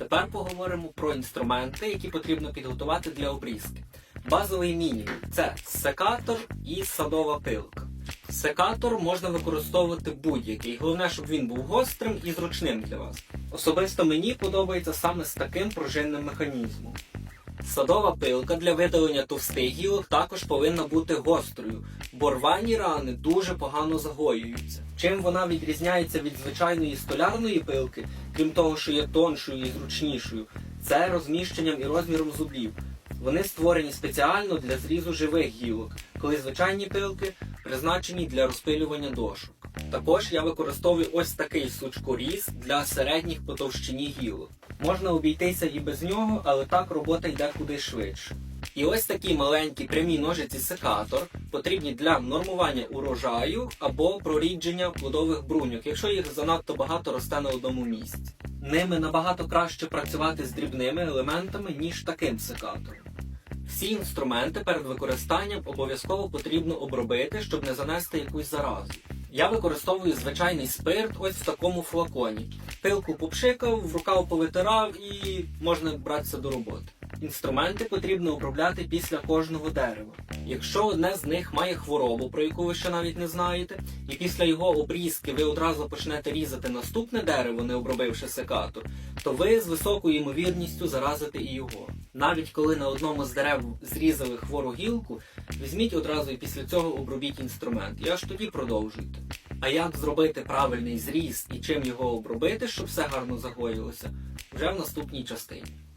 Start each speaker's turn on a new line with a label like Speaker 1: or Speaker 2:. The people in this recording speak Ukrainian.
Speaker 1: Тепер поговоримо про інструменти, які потрібно підготувати для обрізки. Базовий мінімум це секатор і садова пилка. Секатор можна використовувати будь-який, головне, щоб він був гострим і зручним для вас. Особисто мені подобається саме з таким пружинним механізмом. Садова пилка для видалення товстих гілок також повинна бути гострою, бо рвані рани дуже погано загоюються. Чим вона відрізняється від звичайної столярної пилки, крім того, що є тоншою і зручнішою, це розміщенням і розміром зубів. Вони створені спеціально для зрізу живих гілок, коли звичайні пилки призначені для розпилювання дошок. Також я використовую ось такий сучкоріз для середніх по товщині гілок. Можна обійтися і без нього, але так робота йде куди швидше. І ось такі маленькі прямі ножиці секатор потрібні для нормування урожаю або прорідження плодових бруньок, якщо їх занадто багато росте на одному місці. Ними набагато краще працювати з дрібними елементами, ніж таким секатором. Всі інструменти перед використанням обов'язково потрібно обробити, щоб не занести якусь заразу. Я використовую звичайний спирт ось в такому флаконі. Пилку попшикав, в рукав повитирав і можна братися до роботи. Інструменти потрібно обробляти після кожного дерева. Якщо одне з них має хворобу, про яку ви ще навіть не знаєте, і після його обрізки ви одразу почнете різати наступне дерево, не обробивши секатор, то ви з високою ймовірністю заразите і його. Навіть коли на одному з дерев зрізали хвору гілку, візьміть одразу і після цього обробіть інструмент, і аж тоді продовжуйте. А як зробити правильний зріз і чим його обробити, щоб все гарно загоїлося, вже в наступній частині.